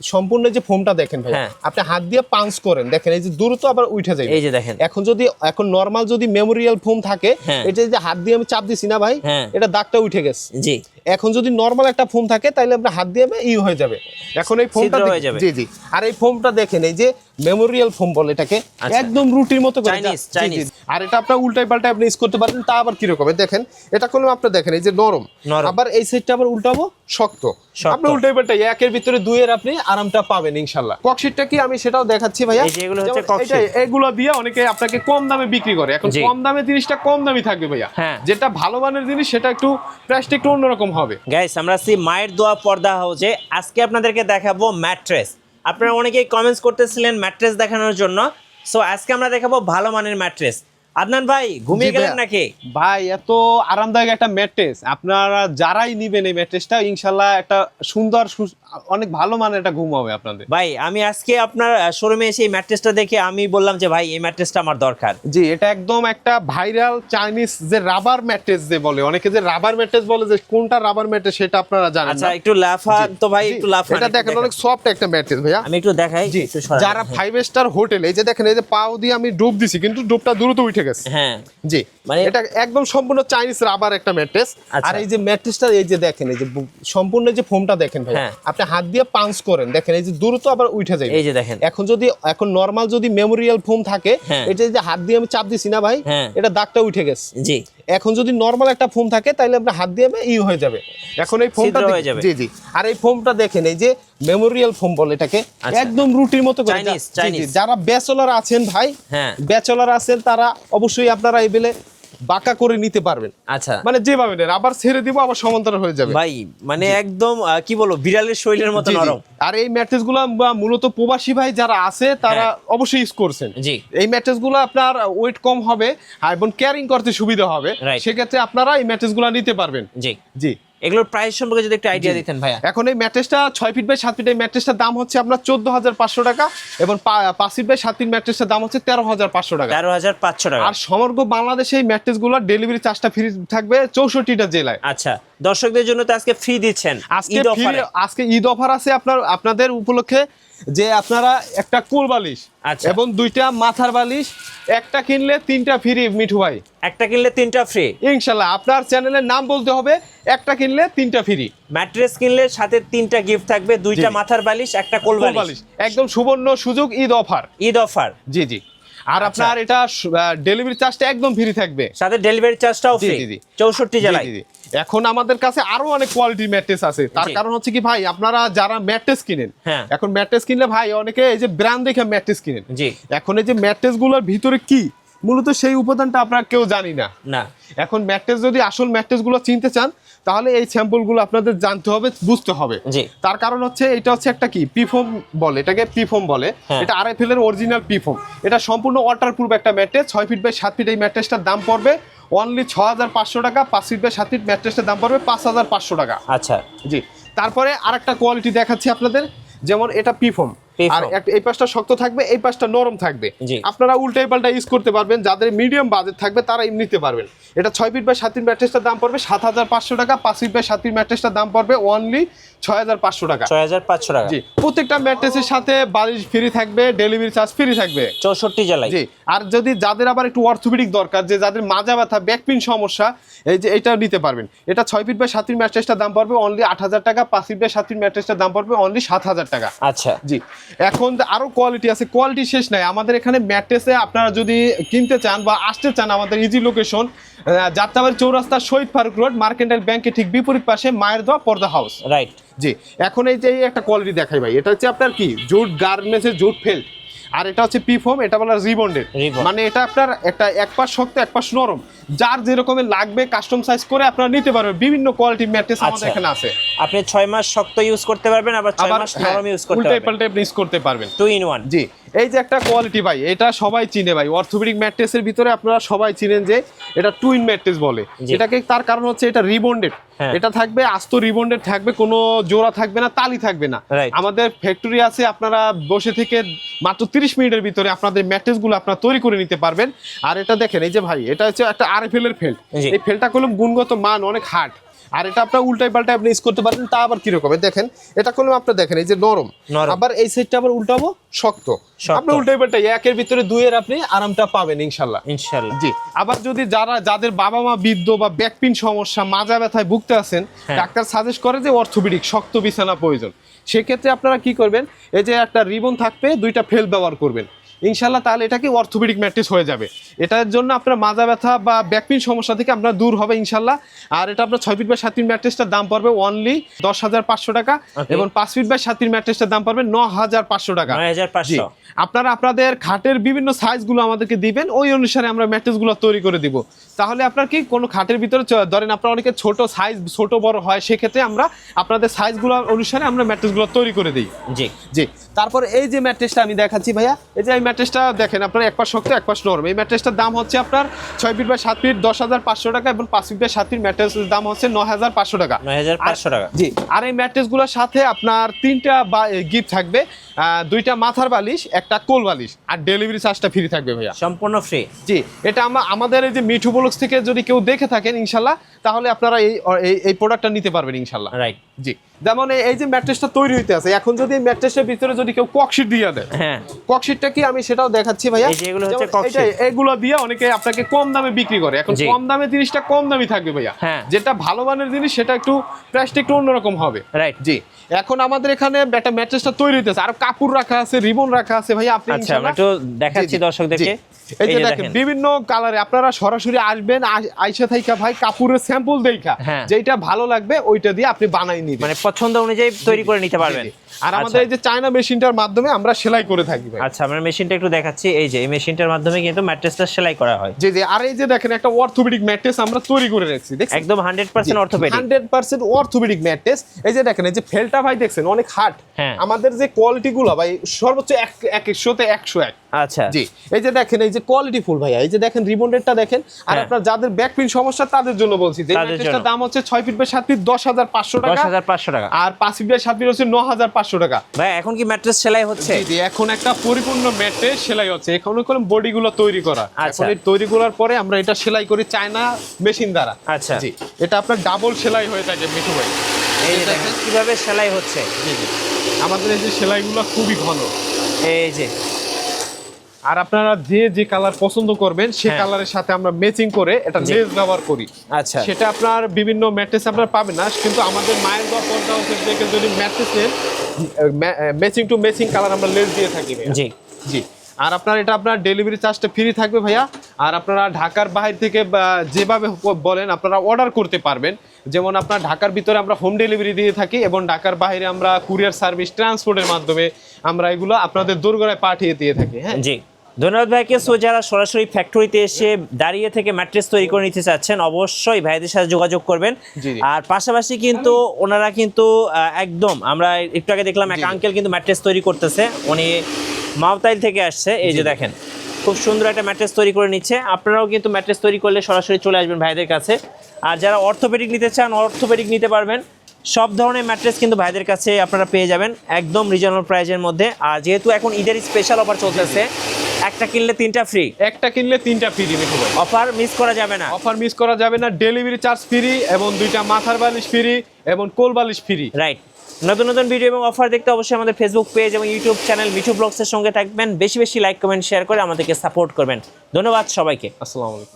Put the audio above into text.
সম্পূর্ণ যে ফোমটা দেখেন ভাই হ্যাঁ। আপনি হাত দিয়ে পাঞ্চ করেন দেখেন এই যে দ্রুত আবার উঠে যায় এই যে দেখেন এখন যদি এখন নরমাল যদি মেমোরিয়াল ফোম থাকে হ্যাঁ। এটা যে হাত দিয়ে আমি চাপ দিছি না ভাই হ্যাঁ। এটা দাগটা উঠে গেছে জি এখন যদি নর্মাল একটা ফোম থাকে তাহলে আপনার হাত দিয়ে ই হয়ে যাবে। এখন এই ফোমটা হয়ে যাবে। জি জি। আর এই ফোমটা দেখেন এই যে মেমোরিয়াল ফোম বলে এটাকে আচ্ছা। একদম রুটির মতো করে। আর এটা আপনার উল্টাই পাল্টাই আপনি ইউজ করতে পারবেন তা আবার কীরকম এই দেখেন এটা করলে আপনি দেখেন এই যে নরম। আবার এই সাইডটা আবার উল্টাবো শক্ত। আপনি উল্টাই পাল্টাই একের ভিতরে দুইয়ের আপনি আরামটা পাবেন ইনশাল্লাহ ককশিটটা কি আমি সেটাও দেখাচ্ছি ভাইয়া। এই যে এগুলো হচ্ছে cock এগুলো দিয়ে অনেকে আপনাকে কম দামে বিক্রি করে। এখন কম দামে জিনিসটা কম দামি থাকবে ভাইয়া। হ্যাঁ। যেটা ভালো মানের জিনিস সেটা একটু প্রাইসটা একটু অন্যরকম হবে। গাইস আমরা আছি মায়ের দোয়া পর্দা হাউজে। আজকে আপনাদেরকে দেখাবো ম্যাট্রেস। আপনারা অনেকেই কমেন্টস করতেছিলেন ম্যাট্রেস দেখানোর জন্য। সো আজকে আমরা দেখাবো ভালো মানের ম্যাট্রেস। আদনান ভাই ঘুমিয়ে গেলেন নাকি? ভাই এত আরামদায়ক একটা ম্যাট্রেস আপনারা যারাই নিবেন এই ম্যাট্রেসটা ইনশাল্লাহ একটা সুন্দর অনেক ভালো মানের একটা ঘুম হবে আপনাদের। ভাই আমি আজকে আপনার শোরুমে এসে এই ম্যাট্রেসটা দেখে আমি বললাম যে ভাই এই ম্যাট্রেসটা আমার দরকার। জি এটা একদম একটা ভাইরাল চাইনিজ যে রাবার ম্যাট্রেস যে বলে অনেকে যে রাবার ম্যাট্রেস বলে যে কোনটা রাবার ম্যাট্রেস সেটা আপনারা জানেন আচ্ছা একটু লাফা তো ভাই একটু লাফা এটা দেখেন অনেক সফট একটা ম্যাট্রেস ভাইয়া। আমি একটু দেখাই। যারা ফাইভ স্টার হোটেল এই যে দেখেন এই যে পাও দিয়ে আমি ডুব দিছি কিন্তু ডুবটা দ্রুত উঠে গেছে হ্যাঁ জি মানে- এটা একদম সম্পূর্ণ চাইনিজ রাবার একটা ম্যাট্রেস আচ্ছা। আর এই যে ম্যাট্রেসটা এই যে দেখেন এই যে সম্পূর্ণ যে ফোমটা দেখেন ভাই হ্যাঁ। আপনি হাত দিয়ে পাঞ্চ করেন দেখেন এই যে দ্রুত আবার উঠে যায় এই যে দেখেন এখন যদি এখন নর্মাল যদি মেমোরিয়াল ফোম থাকে হ্যাঁ। এটা যে হাত দিয়ে আমি চাপ দিছি না ভাই হ্যাঁ। এটা দাগটা উঠে গেছে জি এখন যদি নর্মাল একটা ফোম থাকে তাহলে আপনার হাত দিয়ে ই হয়ে যাবে এখন এই ফোমটা হয়ে যাবে। জি জি আর এই ফোমটা দেখেন এই যে মেমোরিয়াল ফোম বলে এটাকে আচ্ছা। একদম রুটির মতো করে। যারা ব্যাচেলর আছেন ভাই হ্যাঁ। ব্যাচেলর আছেন তারা অবশ্যই আপনারা এই বেলে বাঁকা করে নিতে পারবেন। আচ্ছা। মানে যেভাবে নেন আবার ছেড়ে দিব আবার সমান্তরাল হয়ে যাবে। ভাই মানে একদম কি বলব বিড়ালের শৈলের মতো। নরম। আর এই ম্যাট্রেসগুলা মূলত প্রবাসী ভাই যারা আছে তারা হ্যাঁ। অবশ্যই ইউজ করছেন। জি। এই ম্যাট্রেসগুলো আপনার ওয়েট কম হবে আর এবং ক্যারিং করতে সুবিধা হবে। সেক্ষেত্রে আপনারা এই ম্যাট্রেসগুলা নিতে পারবেন। জি। জি। এগুলোর প্রাইস সম্পর্কে যদি একটু আইডিয়া দিতেন ভাইয়া। এখন এই ম্যাট্রেসটা ছয় ফিট বাই সাত ফিট এই ম্যাট্রেসটার দাম হচ্ছে আপনার চোদ্দ হাজার পাঁচশো টাকা এবং পাঁচ ফিট বাই সাত ফিট ম্যাট্রেসটার দাম হচ্ছে তেরো হাজার পাঁচশো টাকা। তেরো হাজার পাঁচশো টাকা। আর সমগ্র বাংলাদেশে এই ম্যাট্রেসগুলোর ডেলিভারি চার্জটা ফ্রি থাকবে চৌষট্টিটা জেলায়। আচ্ছা দর্শকদের জন্য তো আজকে ফ্রি দিচ্ছেন আজকে আজকে ঈদ অফার আছে আপনার আপনাদের উপলক্ষে যে আপনারা একটা কুল বালিশ আচ্ছা। এবং দুইটা মাথার বালিশ একটা কিনলে তিনটা ফ্রি মিঠু ভাই। একটা কিনলে তিনটা ফ্রি? ইনশাল্লাহ আপনার চ্যানেলের নাম বলতে হবে একটা কিনলে তিনটা ফ্রি। ম্যাট্রেস কিনলে সাথে তিনটা গিফট থাকবে দুইটা মাথার বালিশ একটা কোল বালিশ। একদম সুবর্ণ সুযোগ ঈদ অফার। ঈদ অফার। জি জি। আর আচ্ছা। আপনার এটা ডেলিভারি চার্জটা একদম ফ্রি থাকবে। সাথে ডেলিভারি চার্জটাও ফ্রি। চৌষট্টি জেলায়। এখন আমাদের কাছে আরও অনেক কোয়ালিটি ম্যাট্রেস আছে। তার কারণ হচ্ছে কি ভাই আপনারা যারা ম্যাট্রেস কিনেন হ্যাঁ। এখন ম্যাট্রেস কিনলে ভাই অনেকে এই যে ব্র্যান্ড দেখে ম্যাট্রেস কিনেন। জি। এখন এই যে ম্যাট্রেসগুলোর ভিতরে কি মূলত সেই উপাদানটা আপনারা কেউ জানি না। না। এখন ম্যাট্রেস যদি আসল ম্যাট্রেসগুলো চিনতে চান তাহলে এই স্যাম্পলগুলো আপনাদের জানতে হবে বুঝতে হবে জি। তার কারণ হচ্ছে এটা হচ্ছে একটা কি পিফোম বলে এটাকে পিফোম বলে হ্যাঁ। এটা আরএফএল এর অরিজিনাল পিফোম এটা সম্পূর্ণ ওয়াটার প্রুফ একটা ম্যাট্রেস ছয় ফিট বাই সাত ফিট এই ম্যাট্রেসটার দাম পড়বে অনলি ছ হাজার পাঁচশো টাকা পাঁচ ফিট বাই সাত ফিট ম্যাট্রেসটার দাম পড়বে পাঁচ হাজার পাঁচশো টাকা আচ্ছা জি তারপরে আরেকটা কোয়ালিটি দেখাচ্ছি আপনাদের যেমন এটা পিফোম। আর এই পাশটা শক্ত থাকবে এই পাশটা নরম থাকবে। আপনারা উল্টাই পাল্টা ইউজ করতে পারবেন যাদের মিডিয়াম বাজেট থাকবে তারা এমনি নিতে পারবেন। এটা ছয় ফিট বাই সাত ফিট ম্যাট্রেসটার দাম পড়বে সাত হাজার পাঁচশো টাকা পাঁচ ফিট বাই সাত ফিট ম্যাট্রেসটার দাম পড়বে অনলি ছয় হাজার পাঁচশো টাকা। ছয় হাজার পাঁচশো টাকা। জি প্রত্যেকটা ম্যাট্রেসের সাথে বালিশ ফ্রি থাকবে ডেলিভারি চার্জ ফ্রি থাকবে। চৌষট্টি জেলায় জি আর যদি যাদের আবার একটু অর্থোপেডিক দরকার যে যাদের মাজা ব্যথা ব্যাকপিন সমস্যা এই যে এটা নিতে পারবেন। এটা ছয় ফিট বাই সাত ফিট ম্যাট্রেসটার দাম পড়বে অনলি আট হাজার টাকা পাঁচ ফিট বাই সাত ফিট ম্যাট্রেসটার দাম পড়বে অনলি সাত হাজার টাকা। আচ্ছা। জি এখন আরও কোয়ালিটি আছে কোয়ালিটি শেষ নাই। আমাদের এখানে ম্যাট্রেসে আপনারা যদি কিনতে চান বা আসতে চান আমাদের easy location Jatrabari Chowrasta Shahid Faruk road mercantile ব্যাংকের ঠিক বিপরীত পাশে মায়ের দোয়া পর্দা হাউস রাইট জি এখন এই যে একটা কোয়ালিটি দেখাই ভাই এটা হচ্ছে আপনার কি? জুট গার্মেন্টসের জুট ফেল্ট আর এটা হচ্ছে পিফোম এটা বলা রিবন্ডেড। মানে এটা আপনার একটা এক পাশ শক্ত এক পাশ নরম। যার যেরকম লাগবে কাস্টম সাইজ করে আপনারা নিতে পারবেন। বিভিন্ন কোয়ালিটি ম্যাট্রেস আমাদের আচ্ছা। এখানে আছে। আপনি ছয় মাস শক্ত ইউজ করতে পারবেন আবার ছয় মাস হ্যাঁ, নরম ইউজ করতে উল্টাই পারবেন। উল্টে পাল্টে ইউজ করতে পারবেন। টু ইন ওয়ান জি। এই যে একটা কোয়ালিটি ভাই এটা সবাই চিনে ভাই। অর্থোপেডিক ম্যাট্রেসের ভিতরে আপনারা সবাই চিনেন যে এটা টুইন ম্যাট্রেস বলে। এটাকে তার কারণ হচ্ছে এটা রিবন্ডেড হ্যাঁ। এটা থাকবে আস্ত রিবন্ডেড থাকবে কোনো জোড়া থাকবে না তালি থাকবে না। আমাদের ফ্যাক্টরি আছে আপনারা বসে থেকে মাত্র 30 মিনিটের ভিতরে আপনাদের ম্যাট্রেসগুলো আপনারা তৈরি করে নিতে পারবেন। আর এটা দেখেন এই যে ভাই এটা হচ্ছে একটা আরএফএল এর ফেল্ট। এই ফেলটা করলাম গুণগত মান অনেক হার্ড আর এটা আপনার উল্টাই পাল্টা আপনি ইউজ করতে পারেন তা আবার কীরকম? দেখেন এটা করলে আপনি দেখেন এই যে নরম। আবার এই সাইডটা আবার উল্টাবো? শক্ত। আপনি উল্টাই পাল্টা একের ভিতরে দুইয়ের আপনি আরামটা পাবেন ইনশাল্লাহ। ইনশাল্লাহ। জি। আবার যদি যারা যাদের বাবা মা বৃদ্ধ বা ব্যাকপিন সমস্যা মাজা ব্যথায় ভুগতে আছেন হ্যাঁ। ডাক্তার সাজেস্ট করে যে অর্থোপেডিক শক্ত বিছানা প্রয়োজন। সেক্ষেত্রে আপনারা কি করবেন এই যে একটা রিবন থাকবে দুইটা ফেল ব্যবহার করবেন। ইনশাল্লাহ তাহলে এটা কি অর্থোপেডিক ম্যাট্রেস হয়ে যাবে। এটার জন্য আপনার মাজা ব্যথা বা ব্যাকপিন সমস্যা থেকে আপনার দূর হবে ইনশাল্লাহ আর এটা আপনার ছয় ফিট বাই সাত ফিট ম্যাট্রেসটার দাম পড়বে অনলি দশ হাজার পাঁচশো টাকা এবং পাঁচ ফিট বাই সাত ফিট ম্যাট্রেসটার দাম পড়বে ন হাজার পাঁচশো টাকা। আপনারা আপনাদের খাটের বিভিন্ন সাইজগুলো আমাদেরকে দিবেন ওই অনুসারে আমরা ম্যাট্রেসগুলো তৈরি করে দিব। তাহলে আপনার কি কোনো খাটের ভিতরে ধরেন আপনার অনেকে ছোট সাইজ ছোট বড় হয় সেক্ষেত্রে আমরা আপনাদের সাইজগুলো অনুসারে আমরা ম্যাট্রেসগুলো তৈরি করে দিই। জি। জি। তারপর এই যে ম্যাট্রেসটা আমি দেখাচ্ছি ভাইয়া এই যে ম্যাট্রেসটা দেখেন আপনার এক পাশ শক্ত এক পাশ নরম। এই ম্যাট্রেসটার দাম হচ্ছে আপনার ছয় ফিট বাই সাত ফিট দশ হাজার পাঁচশো টাকা এবং পাঁচ ফিট বাই সাত ফিট ম্যাট্রেসের দাম হচ্ছে ন হাজার পাঁচশো টাকা। নয় হাজার পাঁচশো টাকা। জি আর এই ম্যাট্রেসগুলোর সাথে আপনার তিনটা গিফট থাকবে। দুইটা মাথার বালিশ একটা কোল বালিশ আর ডেলিভারি চার্জটা ফ্রি থাকবে ভাইয়া। সম্পূর্ণ ফ্রি জি এটা আমরা আমাদের এই যে মিঠু ব্লগস থেকে যদি কেউ দেখে থাকেন ইনশাল্লাহ তাহলে আপনারা এই এই- এই প্রোডাক্টটা নিতে পারবেন ইনশাল্লাহ। রাইট জি। যেমন এই- যে ম্যাট্রেসটা তৈরি হইতে আছে এখন যদি এই ম্যাট্রেসের ভিতরে যদি কেউ ককশিট দিয়ে দেয় হ্যাঁ। ককশিটটা কি আমি সেটাও দেখাচ্ছি ভাইয়া? এগুলো হচ্ছে ককশিট। এগুলো দিয়ে অনেকে আপনাকে কম দামে বিক্রি করে। এখন কম দামে জিনিসটা কম দামি থাকবে ভাইয়া। হ্যাঁ। যেটা ভালো মানের জিনিস সেটা একটু প্রাইসটা একটু অন্যরকম হবে। রাইট জি। এখন আমাদের এখানে একটা ম্যাট্রেসটা তৈরি হইতেছে। আর কাপড় রাখা আছে রিবন রাখা আছে ভাইয়া আপনি আচ্ছা আমরা একটু দেখাচ্ছি দর্শকদেরকে। এই যে দেখেন বিভিন্ন কালারে আপনারা সরাসরি আসবেন আস- আইসা থাইকা ভাই কাপড়ের স্যাম্পল দেখা। যেটা ভালো লাগবে ওইটা দিয়ে আপনি বানাই নিবেন। মানে পছন্দ অনুযায়ী তৈরি করে নিতে পারবেন। আর আমাদের এই যে চায়না মেশিনটার মাধ্যমে আমরা সেলাই করে থাকি ভাই। আচ্ছা আমরা মেশিনটা একটু দেখাচ্ছি। এই যে এই মেশিনটার মাধ্যমে কিন্তু ম্যাট্রেসটা সেলাই করা হয়। জি জি আর এই যে দেখেন একটা অর্থোপেডিক ম্যাট্রেস আমরা তৈরি করে রাখছি দেখছেন? একদম hundred percent orthopaedic hundred percent orthopaedic mattress এই যে দেখেন এই যে ফেলটা ভাই দেখছেন অনেক হার্ড হ্যাঁ। আমাদের যে কোয়ালিটি গুলো ভাই সর্বোচ্চ এক এক একশোতে একশো এক। আচ্ছা। জি এই যে দেখেন এই যে কোয়ালিটি ফুল ভাইয়া এই যে দেখেন রিবন্ডেডটা দেখেন আর হ্যাঁ। আপনার যাদের ব্যাক পিন সমস্যা তাদের জন্য বলছি যে ম্যাট্রেসটার দাম হচ্ছে ছয় ফিট বাই সাত ফিট দশ হাজার পাঁচশো দশ টাকা হাজার পাঁচশো টাকা। আর পাঁচ ফিট বাই সাত ফিট হচ্ছে ন হাজার পাঁচশো টাকা। ভাই এখন কি ম্যাট্রেস সেলাই হচ্ছে? জি এখন একটা পরিপূর্ণ ম্যাট্রেস সেলাই হচ্ছে। এখন কোন বডি গুলো তৈরি করা। আচ্ছা। এখন এই তৈরি করার পরে আমরা এটা সেলাই করি চায়না মেশিন দ্বারা। আচ্ছা। জি এটা আপনার ডাবল সেলাই হয়ে থাকে মিঠু ভাই। এই দেখেন কীভাবে সেলাই হচ্ছে? জি জি। আমাদের এই যে সেলাইগুলো খুবই ঘন এই যে আর আপনারা যে যে কালার পছন্দ করবেন সে হ্যাঁ। কালারের সাথে আমরা ম্যাচিং করে এটা। লেস ব্যবহার করি। আচ্ছা। সেটা আপনার বিভিন্ন ম্যাট্রেস আপনারা পাবেন না কিন্তু আমাদের মায়ের দর পর্দা হচ্ছে থেকে যদি ম্যাট্রেস নেন ম্যাচিং টু ম্যাচিং কালার আমরা লেস দিয়ে থাকি। জি। জি। আর আপনার এটা আপনার ডেলিভারি চার্জটা ফ্রি থাকবে ভাইয়া। আর আপনারা ঢাকার বাইরে থেকে যেভাবে বলেন আপনারা অর্ডার করতে পারবেন। যেমন আপনার ঢাকার ভিতরে আমরা হোম ডেলিভারি দিয়ে থাকি এবং ঢাকার বাইরে আমরা কুরিয়ার সার্ভিস ট্রান্সপোর্টের মাধ্যমে আমরা এগুলো আপনাদের দোরগোড়ায় পাঠিয়ে দিয়ে থাকি হ্যাঁ? জি। ধন্যবাদ ভাইকে। সো যারা সরাসরি ফ্যাক্টরিতে এসে দাঁড়িয়ে থেকে ম্যাট্রেস তৈরি করে নিতে চাচ্ছেন অবশ্যই ভাইদের সাথে যোগাযোগ করবেন। আর পাশাপাশি কিন্তু ওনারা কিন্তু একদম আমরা একটু আগে দেখলাম এক আঙ্কেল কিন্তু ম্যাট্রেস তৈরি করতেছে। উনি মাওতাইল থেকে আসছে। এই যে দেখেন খুব সুন্দর একটা ম্যাট্রেস তৈরি করে নিচ্ছে। আপনারাও কিন্তু ম্যাট্রেস তৈরি করলে সরাসরি চলে আসবেন ভাইদের কাছে। আর যারা অর্থোপেডিক নিতে চান অর্থোপেডিক নিতে পারবেন। সব ধরনের ম্যাট্রেস কিন্তু ভাইদের কাছে আপনারা পেয়ে যাবেন একদম রিজনেবল প্রাইজের মধ্যে। আর যেহেতু এখন ঈদের স্পেশাল অফার চলতেছে একটা কিনলে তিনটা ফ্রি একটা কিনলে তিনটা ফ্রি মিঠু ভাই অফার মিস করা যাবে না? অফার মিস করা যাবে না ডেলিভারি চার্জ ফ্রি এবং দুইটা মাথার বালিশ ফ্রি এবং কোল বালিশ ফ্রি রাইট নতুন নতুন ভিডিও এবং অফার দেখতে অবশ্যই আমাদের ফেসবুক পেজ এবং ইউটিউব চ্যানেল মিঠু ব্লগসের সঙ্গে থাকবেন। বেশি বেশি লাইক কমেন্ট শেয়ার করে আমাদেরকে সাপোর্ট করবেন। ধন্যবাদ সবাইকে। আসসালামু আলাইকুম।